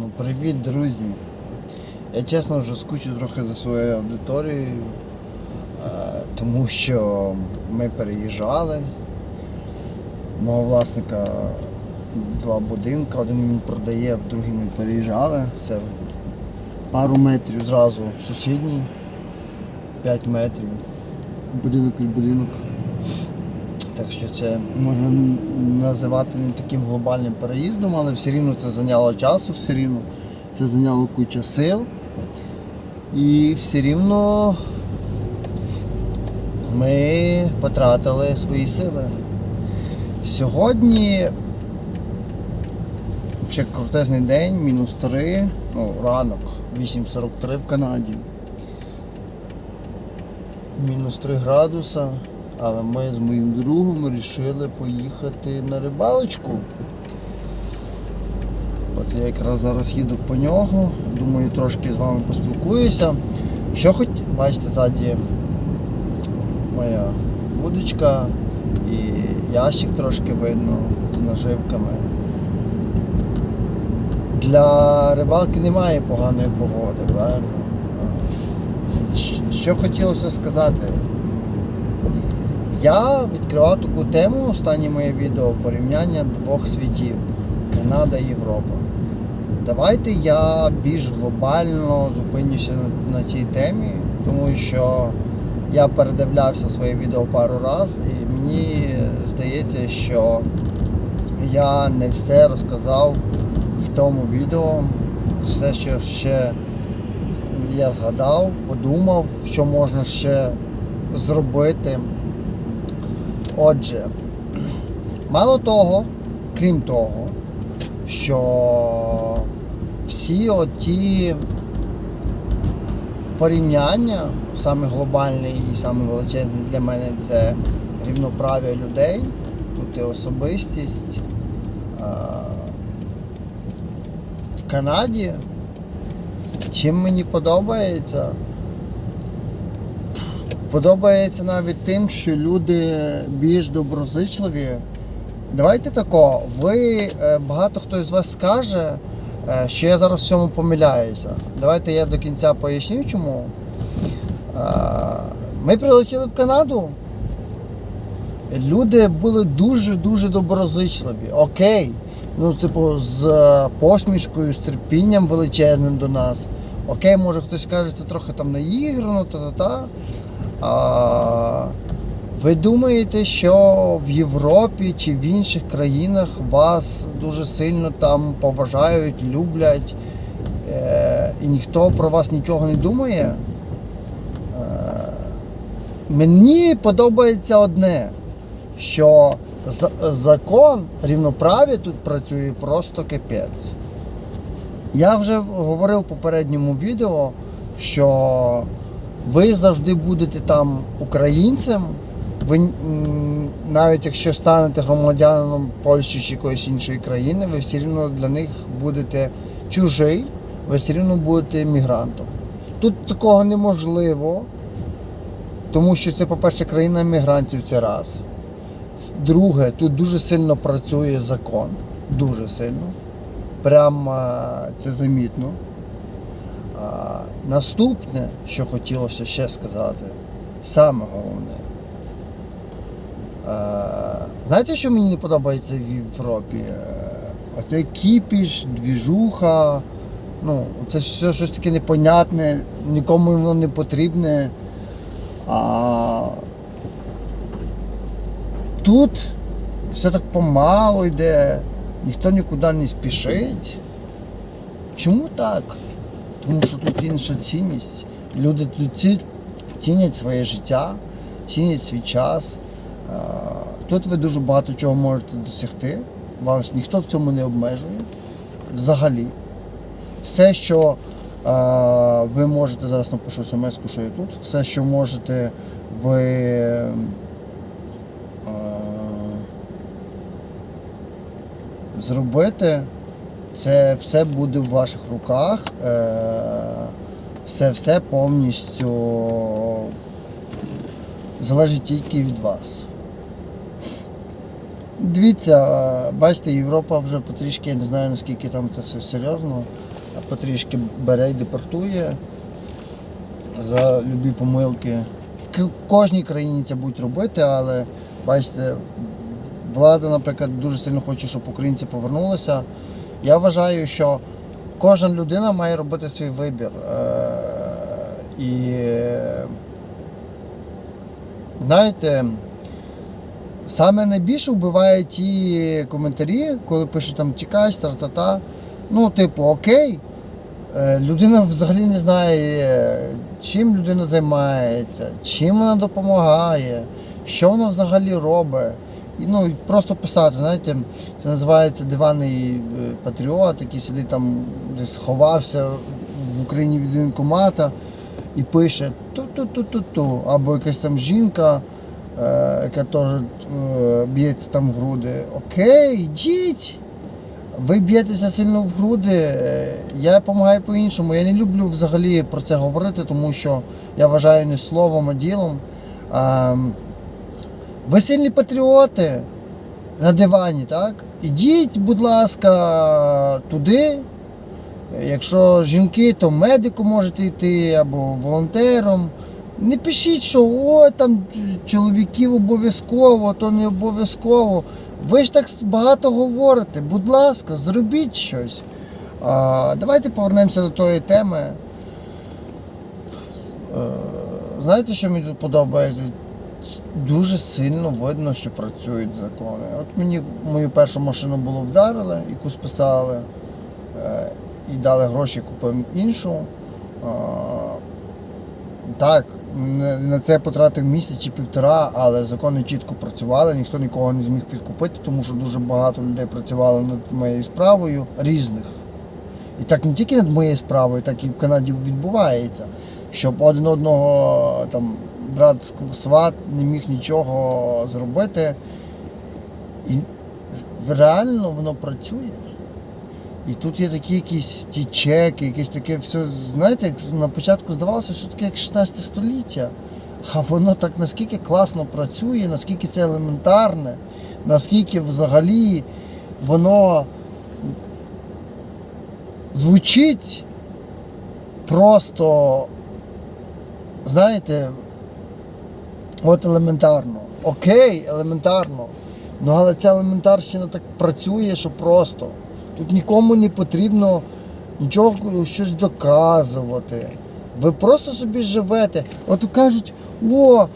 Ну, привіт, друзі. Я чесно вже скучу трохи за своєю аудиторією, е, тому що ми переїжджали. Мого власника два будинки, один він продає, в другий ми переїжджали. Це пару метрів зразу сусідній, 5 метрів. Будинок від будинок. Так що це можна називати не таким глобальним переїздом, але все рівно це зайняло часу, все рівно це зайняло кучу сил. І все рівно ми потратили свої сили. Сьогодні ще крутезний день, мінус 3, ну, ранок, 8.43 в Канаді. Мінус 3 градуса, але ми з моїм другом вирішили поїхати на рибалочку. От я якраз зараз їду по нього, думаю, трошки з вами поспілкуюся. Що хоч, бачите, ззаді моя вудочка і ящик трошки видно з наживками. Для рибалки немає поганої погоди, правильно? Що хотілося сказати? Я відкривав таку тему останнє моє відео порівняння двох світів Канада і Європа. Давайте я більш глобально зупинюся на, цій темі, тому що я передивлявся своє відео пару разів і мені здається, що я не все розказав в тому відео, все, що ще я згадав, подумав, що можна ще зробити. Отже, мало того, крім того, що всі оті порівняння, саме глобальне і саме величезне для мене це рівноправ'я людей, тут і особистість. В Канаді чим мені подобається? Подобається навіть тим, що люди більш доброзичливі. Давайте тако, ви е, багато хто з вас скаже, е, що я зараз в цьому помиляюся. Давайте я до кінця поясню чому. Е, Ми прилетіли в Канаду. Люди були дуже-дуже доброзичливі. Окей. Ну, типу, з посмішкою, з терпінням величезним до нас. Окей, може хтось каже, це трохи там наіграно, та-та-та. А, ви думаєте, що в Європі чи в інших країнах вас дуже сильно там поважають, люблять, е, і ніхто про вас нічого не думає? Е, мені подобається одне, що за- закон рівноправ'я тут працює просто капець. Я вже говорив в попередньому відео, що ви завжди будете там українцем. Ви навіть якщо станете громадянином Польщі чи якоїсь іншої країни, ви все рівно для них будете чужий, ви все рівно будете мігрантом. Тут такого неможливо, тому що це, по-перше, країна мігрантів це раз. Друге, тут дуже сильно працює закон. Дуже сильно. Прям а, це замітно. Наступне, що хотілося ще сказати, саме головне. Знаєте, що мені не подобається в Європі? Е, Оце кіпіш, двіжуха. Ну, це все щось таке непонятне, нікому воно не потрібне. А, тут все так помало йде, ніхто нікуди не спішить. Чому так? Тому що тут інша цінність. Люди тут цінять своє життя, цінять свій час. Тут ви дуже багато чого можете досягти. Вас ніхто в цьому не обмежує. Взагалі. Все, що а, ви можете, зараз напишу смс, що я тут, все, що можете ви. а, зробити, це все буде в ваших руках. Все все повністю залежить тільки від вас. Дивіться, бачите, Європа вже потрішки, я не знаю наскільки там це все серйозно, потрішки бере і депортує за любі помилки. В кожній країні це будуть робити, але бачите, влада, наприклад, дуже сильно хоче, щоб українці повернулися. Я вважаю, що кожна людина має робити свій вибір. Е, І знаєте, саме найбільше вбиває ті коментарі, коли пишуть там тікай, та Ну, типу, окей. Е, Людина взагалі не знає, чим людина займається, чим вона допомагає, що вона взагалі робить. Ну, просто писати, знаєте, це називається диванний е, патріот, який сидить там, десь сховався в Україні від воєнкомата і пише ту-ту-ту-ту-ту. Або якась там жінка, е, яка теж е, б'ється там в груди. Окей, йдіть. Ви б'єтеся сильно в груди. Я допомагаю по-іншому. Я не люблю взагалі про це говорити, тому що я вважаю не словом, а ділом. Ви сильні патріоти на дивані, так? Ідіть, будь ласка, туди. Якщо жінки, то медику можете йти або волонтером. Не пишіть, що о, там чоловіків обов'язково, то не обов'язково. Ви ж так багато говорите. Будь ласка, зробіть щось. А, давайте повернемося до тої теми. Е, знаєте, що мені тут подобається? Дуже сильно видно, що працюють закони. От мені мою першу машину було вдарили, яку списали, е, і дали гроші, купив іншу. Так, на це потратив місяць чи півтора, але закони чітко працювали, ніхто нікого не зміг підкупити, тому що дуже багато людей працювало над моєю справою різних. І так не тільки над моєю справою, так і в Канаді відбувається, щоб один одного там брат сват не міг нічого зробити. І реально воно працює. І тут є такі якісь ті чеки, якесь таке все. Знаєте, як на початку здавалося, що таке як 16 століття. А воно так наскільки класно працює, наскільки це елементарне, наскільки взагалі воно звучить просто, знаєте, от елементарно. Окей, елементарно. Ну але ця елементарщина так працює, що просто. Тут нікому не потрібно нічого щось доказувати. Ви просто собі живете. От кажуть, о,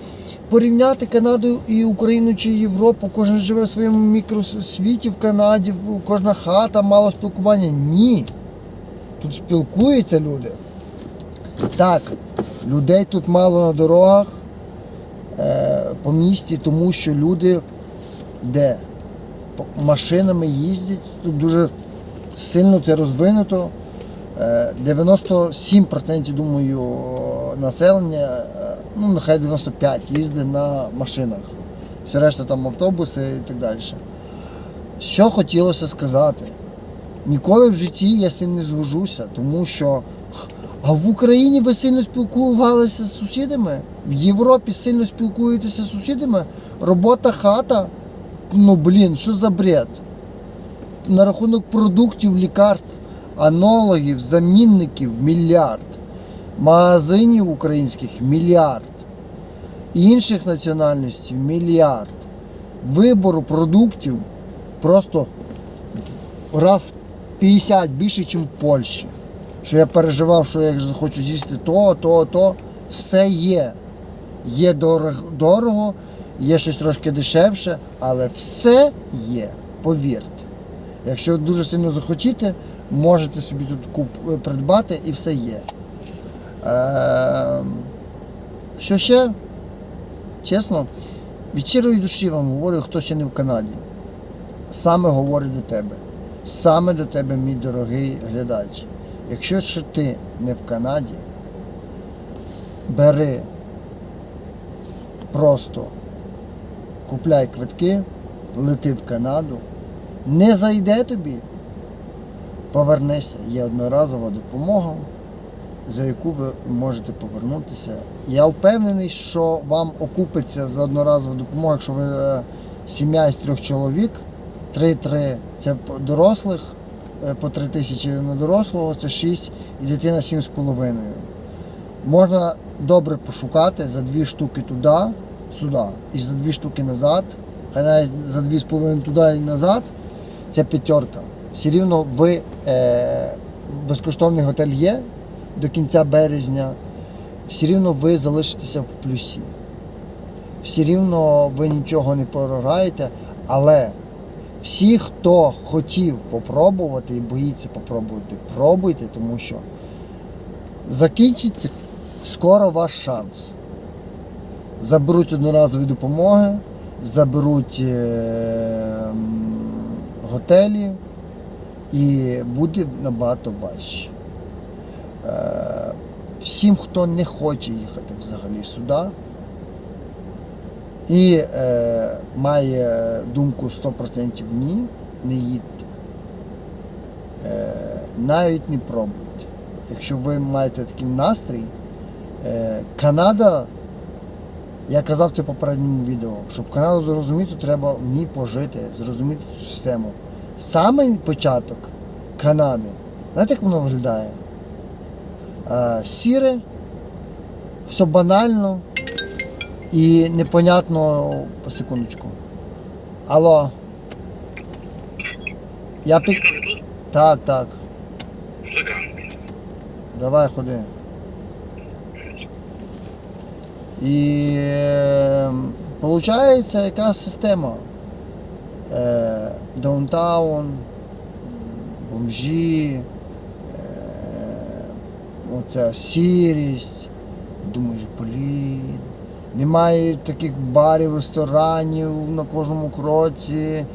порівняти Канаду і Україну чи Європу, кожен живе в своєму мікросвіті в Канаді, кожна хата, мало спілкування. Ні. Тут спілкуються люди. Так, людей тут мало на дорогах по місті, тому що люди де? Машинами їздять, тут дуже сильно це розвинуто. Е, 97% думаю населення, е, ну нехай 95% їздить на машинах. Все решта там автобуси і так далі. Що хотілося сказати? Ніколи в житті я з цим не згожуся, тому що а в Україні ви сильно спілкувалися з сусідами, в Європі сильно спілкуєтеся з сусідами, робота хата. Ну блін, що за бред? На рахунок продуктів, лікарств, анологів, замінників мільярд, магазинів українських мільярд, інших національностей мільярд, вибору продуктів просто раз 50 більше, ніж в Польщі. Що я переживав, що я захочу з'їсти то, то, то. Все є. Є дорого, є щось трошки дешевше, але все є, повірте. Якщо дуже сильно захотіте, можете собі тут куп, придбати і все є. Е, що ще? Чесно, від щирої душі вам говорю, хто ще не в Канаді. Саме говорю до тебе. Саме до тебе, мій дорогий глядач. Якщо ще ти не в Канаді, бери просто купляй квитки, лети в Канаду, не зайде тобі, повернися. Є одноразова допомога, за яку ви можете повернутися. Я впевнений, що вам окупиться за одноразову допомогу, якщо ви е, сім'я з трьох чоловік, 3-3 це дорослих по 3 тисячі на дорослого, це 6 і дитина 7,5. Можна добре пошукати за дві штуки туди, сюди, і за дві штуки назад, хай навіть за 2,5 туди і назад, це п'ятерка. Все рівно ви е, безкоштовний готель є до кінця березня, все рівно ви залишитеся в плюсі. Все рівно ви нічого не програєте, але всі, хто хотів попробувати і боїться попробувати, пробуйте, тому що закінчиться скоро ваш шанс. Заберуть одноразові допомоги, заберуть е, готелі і буде набагато важче. Е, всім, хто не хоче їхати взагалі сюди і е, має думку 100% ні, не їдьте. Е, навіть не пробуйте. Якщо ви маєте такий настрій, е, Канада, я казав це в попередньому відео, щоб Канаду зрозуміти, треба в ній пожити, зрозуміти цю систему. Саме початок Канади, знаєте, як воно виглядає? Е, сіре, все банально і непонятно по секундочку. Алло. Я під... Так, так. Давай ходи. І е, получається яка система. Е, даунтаун, м, бомжі, е, оця сірість. Думаєш, блін. Немає таких барів, ресторанів на кожному кроці.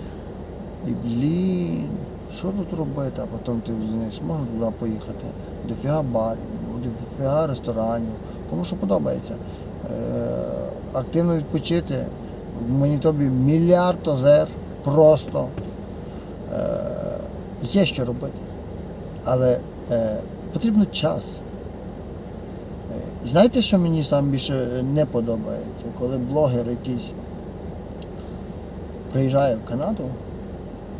І блін, що тут робити? А потім ти знаєш, можна туди поїхати. Дофіга барів, дофіга ресторанів. Кому що подобається. Е, активно відпочити. В Манітобі мільярд озер просто. Е, є що робити. Але е, потрібно час. Е, Знаєте, що мені сам більше не подобається? Коли блогер якийсь приїжджає в Канаду,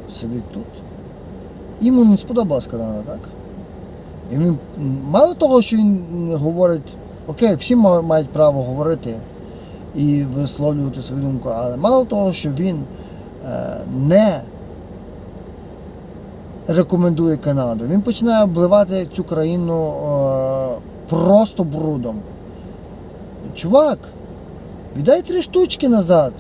сидить тут. Йому не сподобалась Канада, так? І він мало того, що він говорить, окей, всі мають право говорити і висловлювати свою думку, але мало того, що він е, не рекомендує Канаду, він починає обливати цю країну е, просто брудом. Чувак, віддай три штучки назад,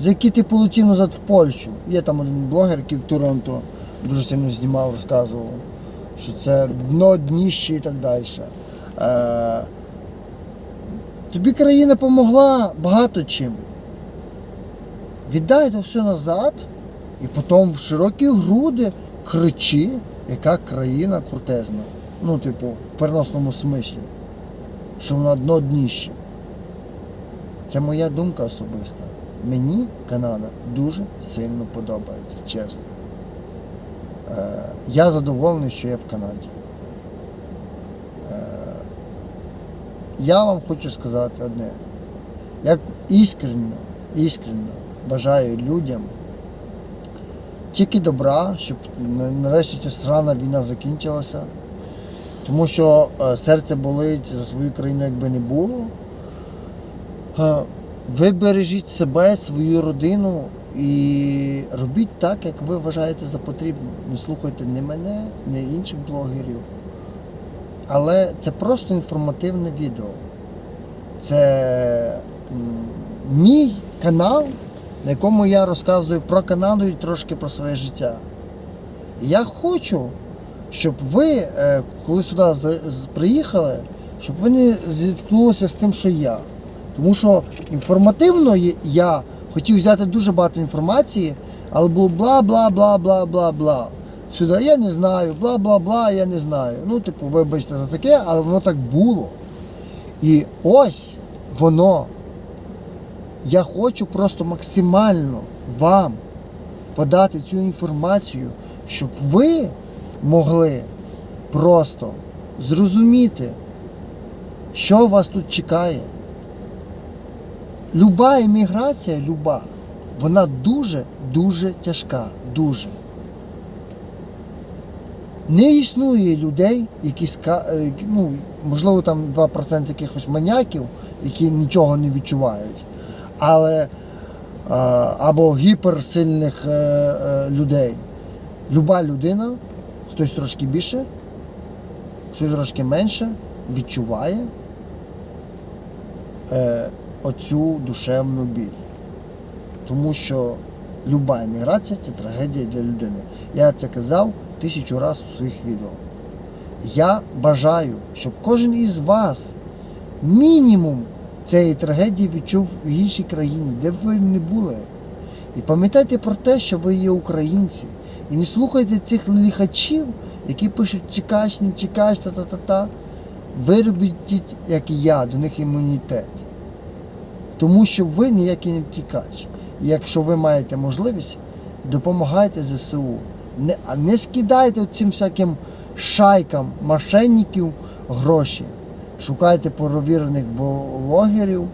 за які ти полетів назад в Польщу. Є там один блогер, який в Торонто дуже сильно знімав, розказував, що це дно, дніще і так далі. Е, тобі країна допомогла багато чим. Віддай це все назад і потім в широкі груди кричи, яка країна крутезна. Ну, типу, в переносному смислі. Що вона дно дніще. Це моя думка особиста. Мені Канада дуже сильно подобається, чесно. Е, я задоволений, що я в Канаді. Е, я вам хочу сказати одне. Я іскренньо, іскренньо бажаю людям тільки добра, щоб нарешті ця срана війна закінчилася. Тому що е, серце болить за свою країну, якби не було. Е, Ви бережіть себе, свою родину і робіть так, як ви вважаєте за потрібне. Не слухайте ні мене, ні інших блогерів. Але це просто інформативне відео. Це мій канал, на якому я розказую про Канаду і трошки про своє життя. Я хочу, щоб ви, е, коли сюди приїхали, щоб ви не зіткнулися з тим, що я. Тому що інформативно я хотів взяти дуже багато інформації, але було бла бла бла бла бла бла. Сюди я не знаю, бла бла бла, я не знаю. Ну, типу, вибачте за таке, але воно так було. І ось воно. Я хочу просто максимально вам подати цю інформацію, щоб ви могли просто зрозуміти, що вас тут чекає. Люба імміграція, люба, вона дуже-дуже тяжка. Дуже. Не існує людей, які е, ну, можливо, там 2% якихось маньяків, які нічого не відчувають, але е, або гіперсильних е, людей. Люба людина, хтось трошки більше, хтось трошки менше, відчуває е, оцю душевну біль. Тому що люба еміграція це трагедія для людини. Я це казав тисячу разів у своїх відео. Я бажаю, щоб кожен із вас мінімум цієї трагедії відчув в іншій країні, де б ви не були. І пам'ятайте про те, що ви є українці. І не слухайте цих ліхачів, які пишуть чекач, не чекач, та-та-та-та. Виробіть, як і я, до них імунітет. Тому що ви ніякий не втікач. І якщо ви маєте можливість, допомагайте ЗСУ. Не, а не скидайте цим всяким шайкам мошенників гроші. Шукайте провірених блогерів,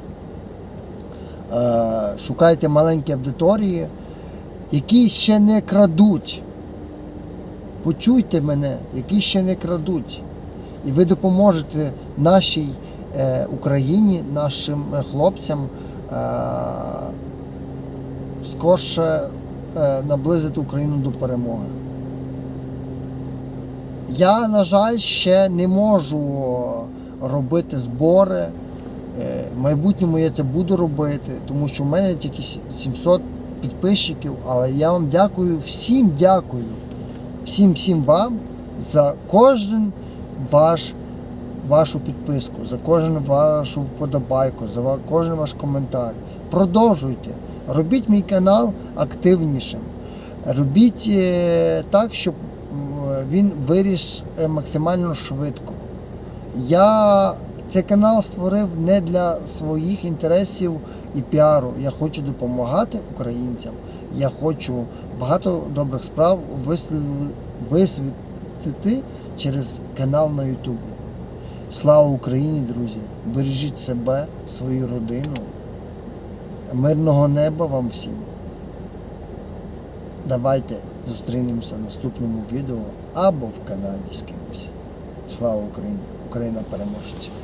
е, шукайте маленькі аудиторії, які ще не крадуть. Почуйте мене, які ще не крадуть. І ви допоможете нашій е, Україні, нашим хлопцям е, скорше е, наблизити Україну до перемоги. Я, на жаль, ще не можу робити збори. Е, В майбутньому я це буду робити, тому що в мене тільки 700 підписчиків, але я вам дякую, всім дякую, всім всім вам за кожен ваш, вашу підписку, за кожен вашу вподобайку, за кожен ваш коментар. Продовжуйте, робіть мій канал активнішим. Робіть е, так, щоб він виріс е, максимально швидко. Я цей канал створив не для своїх інтересів і піару. Я хочу допомагати українцям. Я хочу багато добрих справ висвітити через канал на Ютубі. Слава Україні, друзі! Бережіть себе, свою родину. Мирного неба вам всім. Давайте зустрінемося в наступному відео або в Канаді з кимось. Слава Україні! Україна переможеться!